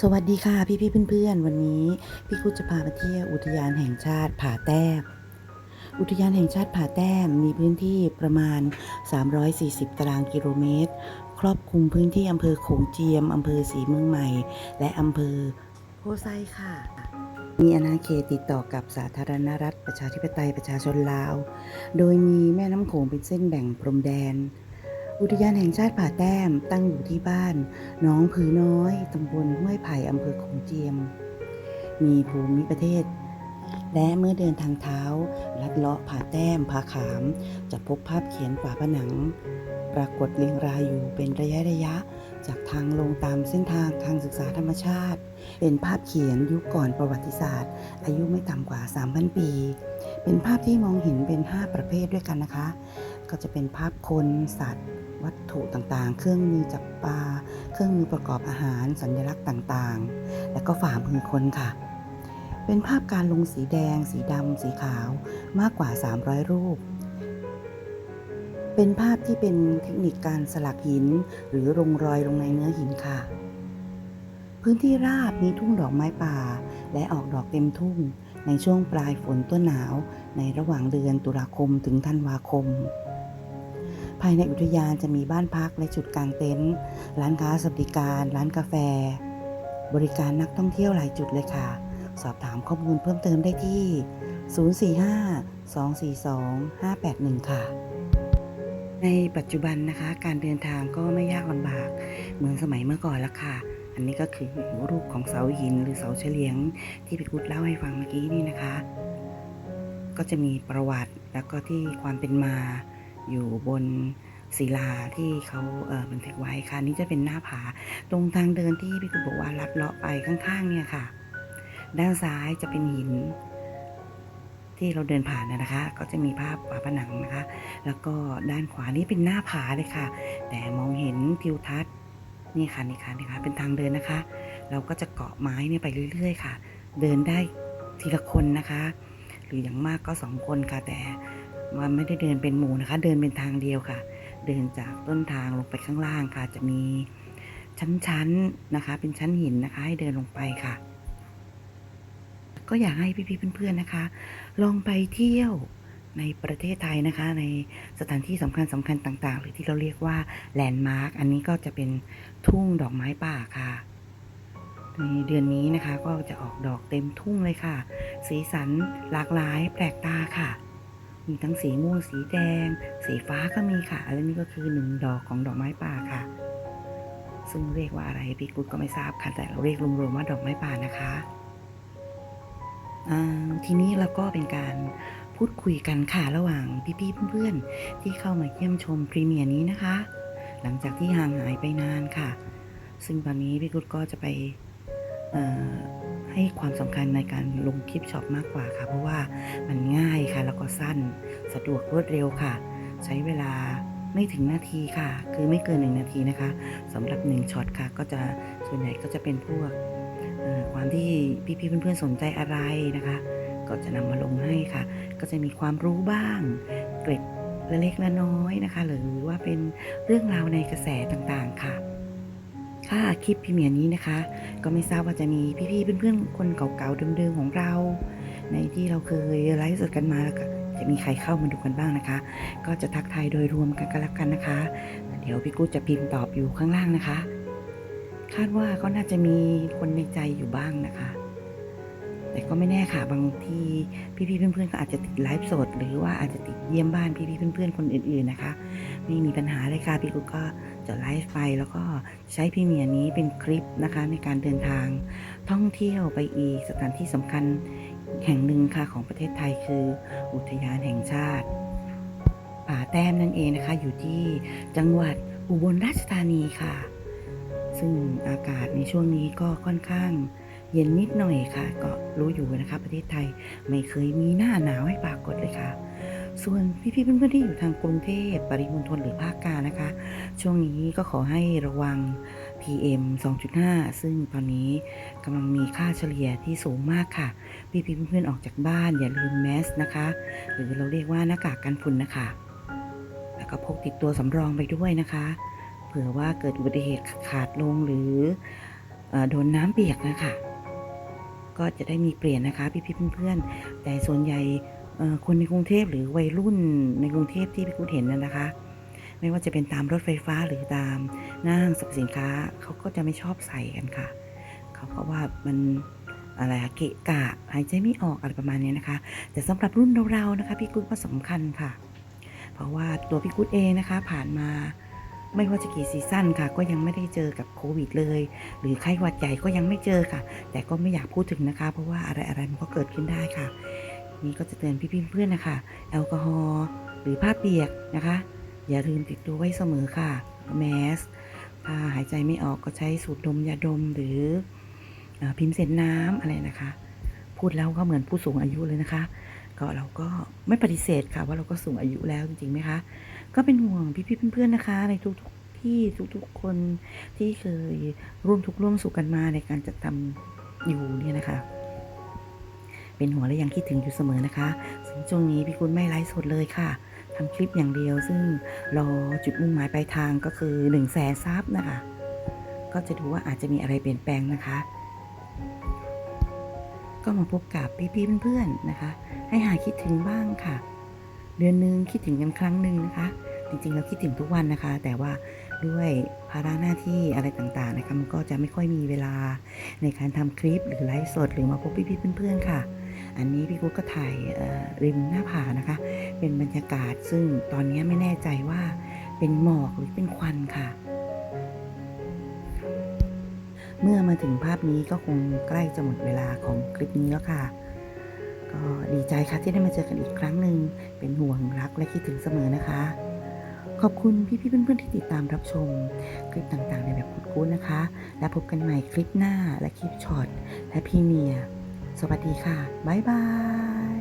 สวัสดีค่ะพี่พี่เพื่อนๆ วันนี้พี่กุจะพาไปเที่ยวอุทยานแห่งชาติผาแต้ม อุทยานแห่งชาติผาแต้มมีพื้นที่ประมาณ 340 ตารางกิโลเมตร ครอบคลุมพื้นที่อำเภอโขงเจียมอำเภอสีเมืองใหม่ และอำเภอโพไซค่ะ มีอาณาเขตติดต่อกับสาธารณรัฐประชาธิปไตยประชาชนลาว โดยมีแม่น้ำโขงเป็นเส้นแบ่งพรมแดน อุทยานแห่งชาติผาแต้มตั้งอยู่ที่บ้านน้องผือน้อยตำบลห้วยไผ่อำเภอขงเจียม มีภูมิประเทศ และเมื่อเดินทางเท้าลัดเลาะผาแต้มผาขาม จะพบภาพเขียนฝาผนัง ปรากฏเรียงรายอยู่เป็นระยะระยะ จากทางลงตามเส้นทางทางศึกษาธรรมชาติ เป็นภาพเขียนยุคก่อนประวัติศาสตร์ อายุไม่ต่ำกว่า 3,000 ปี เป็นภาพที่มองเห็นเป็น 5 ประเภทด้วยกันนะคะ ก็จะเป็นภาพคนสัตว์ วัตถุต่างๆ เครื่องมือจับปลา เครื่องมือประกอบอาหาร สัญลักษณ์ต่างๆ และก็ฝ่ามือคนค่ะ เป็นภาพการลงสีแดง สีดำ สีขาวมากกว่า 300 รูป เป็นภาพที่เป็นเทคนิคการสลักหิน หรือลงรอยลงในเนื้อหินค่ะ พื้นที่ราบมีทุ่งดอกไม้ป่า และออกดอกเต็มทุ่ง ในช่วงปลายฝนต้นหนาว ในระหว่างเดือนตุลาคมถึงธันวาคม ภายในอุทยานจะมีบ้านพักและจุดกางเต็นท์ร้านค้าสวัสดิการ ร้านกาแฟ บริการนักท่องเที่ยวหลายจุดเลยค่ะ สอบถามข้อมูลเพิ่มเติมได้ที่ 045-242-581 ค่ะ ในปัจจุบันนะคะการเดินทางก็ไม่ยากลำบาก เหมือนสมัยเมื่อก่อนละค่ะอันนี้ก็คือรูปของเสาหินหรือเสาเฉลียงที่พี่กุดเล่าให้ฟังเมื่อกี้นี่นะคะ ก็จะมีประวัติแล้วก็ที่ความเป็นมา อยู่บนศิลาที่เขาเบันทึกไว้ค่ะนี่จะเป็นหน้าผา ตรงทางเดินที่พี่กุลบอกว่าลัดเลาะไปข้างๆ เนี่ยค่ะ ด้านซ้ายจะเป็นหิน ที่เราเดินผ่านนะนะคะ ก็จะมีภาพฝาผนังนะคะ แล้วก็ด้านขวานี่เป็นหน้าผาเลยค่ะ แต่มองเห็นทิวทัศน์นี่ค่ะนี่ค่ะนี่ค่ะเป็นทางเดินนะคะ เราก็จะเกาะไม้เนี่ยไปเรื่อย ๆ ค่ะ เดินได้ทีละคนนะคะ หรืออย่างมากก็สองคนค่ะแต่ มันไม่ได้เดินเป็นหมู่นะคะ เดินเป็นทางเดียวค่ะ เดินจากต้นทางลงไปข้างล่างค่ะ จะมีชั้นๆนะคะ เป็นชั้นหินนะคะ ให้เดินลงไปค่ะ ก็อยากให้พี่ๆเพื่อนๆนะคะ ลองไปเที่ยวในประเทศไทยนะคะ ในสถานที่สำคัญสำคัญต่าง ๆ หรือที่เราเรียกว่าแลนด์มาร์กอันนี้ก็จะเป็นทุ่งดอกไม้ป่าค่ะในเดือนนี้นะคะก็จะออกดอกเต็มทุ่งเลยค่ะ สีสันหลากหลายแปลกตาค่ะ มีทั้งสีม่วงสีแดง สีฟ้าก็มีค่ะ และนี่ก็คือหนึ่งดอกของดอกไม้ป่าค่ะ ซึ่งเรียกว่าอะไรพี่กุ๊ดก็ไม่ทราบค่ะ แต่เราเรียกรวมๆว่าดอกไม้ป่านะคะทีนี้เราก็เป็นการพูดคุยกันค่ะระหว่างพี่ๆเพื่อนๆ ที่เข้ามาเยี่ยมชมพรีเมียร์นี้นะคะ หลังจากที่ห่างหายไปนานค่ะ ซึ่งตอนนี้พี่กุ๊ดก็จะไป ให้ความสำคัญในการลงคลิปช็อปมากกว่าค่ะ เพราะว่ามันง่ายค่ะ แล้วก็สั้นสะดวกรวดเร็วค่ะ ใช้เวลาไม่ถึงนาทีค่ะ คือไม่เกินหนึ่งนาทีนะคะสำหรับหนึ่งช็อตค่ะ ก็จะส่วนใหญ่ก็จะเป็นพวกความที่พี่ๆเพื่อนๆสนใจอะไรนะคะ ก็จะนำมาลงให้ค่ะ ก็จะมีความรู้บ้าง เกร็ดเล็กๆน้อยๆนะคะ หรือว่าเป็นเรื่องราวในกระแสต่างๆค่ะ ค่ะคลิปพิเมียนี้นะคะ ก็ไม่ทราบว่าจะมีพี่ๆเพื่อนๆคนเก่าๆเดิมๆของเรา ในที่เราเคยไลฟ์สดกันมาแล้วก็จะมีใครเข้ามาดูกันบ้างนะคะ ก็จะทักทายโดยรวมกันกันแล้วกันนะคะ เดี๋ยวพี่กู้จะพิมพ์ตอบอยู่ข้างล่างนะคะ คาดว่าก็น่าจะมีคนในใจอยู่บ้างนะคะ แต่ก็ไม่แน่ค่ะบางทีพี่ๆเพื่อนๆก็อาจจะติดไลฟ์สด หรือว่าอาจจะติดเยี่ยมบ้านพี่ๆเพื่อนๆคนอื่นๆนะคะ ไม่มีปัญหาเลยค่ะพี่กุ๊กก็จะไลฟ์ไปแล้วก็ใช้พรีเมียนี้เป็นคลิปนะคะ ในการเดินทางท่องเที่ยวไปอีกสถานที่สำคัญแห่งหนึ่งค่ะของประเทศไทยคือ อุทยานแห่งชาติป่าแต้มนั่นเองนะคะ อยู่ที่จังหวัดอุบลราชธานีค่ะ ซึ่งอากาศในช่วงนี้ก็ค่อนข้าง เย็นนิดหน่อยค่ะ ก็รู้อยู่นะคะประเทศไทยไม่เคยมีหน้าหนาวให้ปรากฏเลยค่ะ ส่วนพี่ๆเพื่อนๆที่อยู่ทางกรุงเทพปริมณฑลหรือภาคกลางนะคะ ช่วงนี้ก็ขอให้ระวัง PM 2.5 ซึ่งตอนนี้กำลังมีค่าเฉลี่ยที่สูงมากค่ะ พี่ๆเพื่อนๆออกจากบ้านอย่าลืมแมสนะคะ หรือเราเรียกว่าหน้ากากกันฝุ่นนะคะ แล้วก็พกติดตัวสำรองไปด้วยนะคะเผื่อว่าเกิดอุบัติเหตุขาดลงหรือเเอ่อโดนน้ำเปียกนะคะ ก็จะได้มีเปลี่ยนนะคะพี่ๆเพื่อนๆ แต่ส่วนใหญ่คนในกรุงเทพหรือวัยรุ่นในกรุงเทพที่พี่กุดเห็นนะนะคะ ไม่ว่าจะเป็นตามรถไฟฟ้าหรือตามหน้างสรรพสินค้าเขาก็จะไม่ชอบใส่กันค่ะ เขาเพราะว่ามันอะไรเกะกะหายใจไม่ออกอะไรประมาณนี้นะคะ แต่สำหรับรุ่นเราๆนะคะ พี่กุ๊ดก็สำคัญค่ะ เพราะว่าตัวพี่กุ๊ดเองนะคะ ผ่านมา ไม่ว่าจะกี่ซีซั่นค่ะ ก็ยังไม่ได้เจอกับโควิดเลย หรือไข้หวัดใหญ่ก็ยังไม่เจอค่ะ แต่ก็ไม่อยากพูดถึงนะคะ เพราะว่าอะไรๆมันก็เกิดขึ้นได้ค่ะ นี่ก็จะเตือนพี่ๆเพื่อนๆนะคะ แอลกอฮอล์หรือผ้าเปียกนะคะ อย่าลืมติดตัวไว้เสมอค่ะ แมสถ้าหายใจไม่ออกก็ใช้สูดดมยาดมหรืออพิมพ์เสร็จน้ำอะไรนะคะ พูดแล้วก็เหมือนผู้สูงอายุเลยนะคะ ก็เราก็ไม่ปฏิเสธค่ะว่าเราก็สูงอายุแล้วจริงๆไหมคะ ก็เป็นห่วงพี่ๆเพื่อนๆนะคะ ในทุกๆที่ทุกๆคนที่เคยร่วมทุกข์ร่วมสุขกันมาในการจัดทำอยู่เนี่ยนะคะ เป็นห่วงและยังคิดถึงอยู่เสมอนะคะซึ่งช่วงนี้พี่คุณไม่ไลฟ์สดเลยค่ะทำคลิปอย่างเดียว ซึ่งรอจุดมุ่งหมายปลายทางก็คือ1นึ่งแสนซับนะคะ ก็จะดูว่าอาจจะมีอะไรเปลี่ยนแปลงนะคะ ก็มาพบกับพี่ๆเพื่อนๆนะคะ ให้หาคิดถึงบ้างค่ะ เดือนหนึ่งคิดถึงกันครั้งหนึ่งนะคะ จริงๆเราคิดถึงทุกวันนะคะ แต่ว่าด้วยภาระหน้าที่อะไรต่างๆนะคะมันก็จะไม่ค่อยมีเวลาในการทำคลิปหรือไลฟ์สด หรือมาพบพี่ๆเพื่อนๆค่ะ อันนี้พี่กุ๊กก็ถ่ายริมหน้าผานะคะ เป็นบรรยากาศซึ่งตอนนี้ไม่แน่ใจว่าเป็นหมอกหรือเป็นควันค่ะเมื่อมาถึงภาพนี้ก็คงใกล้จะหมดเวลาของคลิปนี้แล้วค่ะ ดีใจค่ะที่ได้มาเจอกันอีกครั้งหนึ่งเป็นห่วงรักและคิดถึงเสมอนะคะ ขอบคุณพี่ๆเพื่อนๆที่ติดตามรับชม คลิปต่างๆ ในแบบคุดๆนะคะ และพบกันใหม่คลิปหน้าและคลิปช็อตและพี่เมีย สวัสดีค่ะ บ๊ายบาย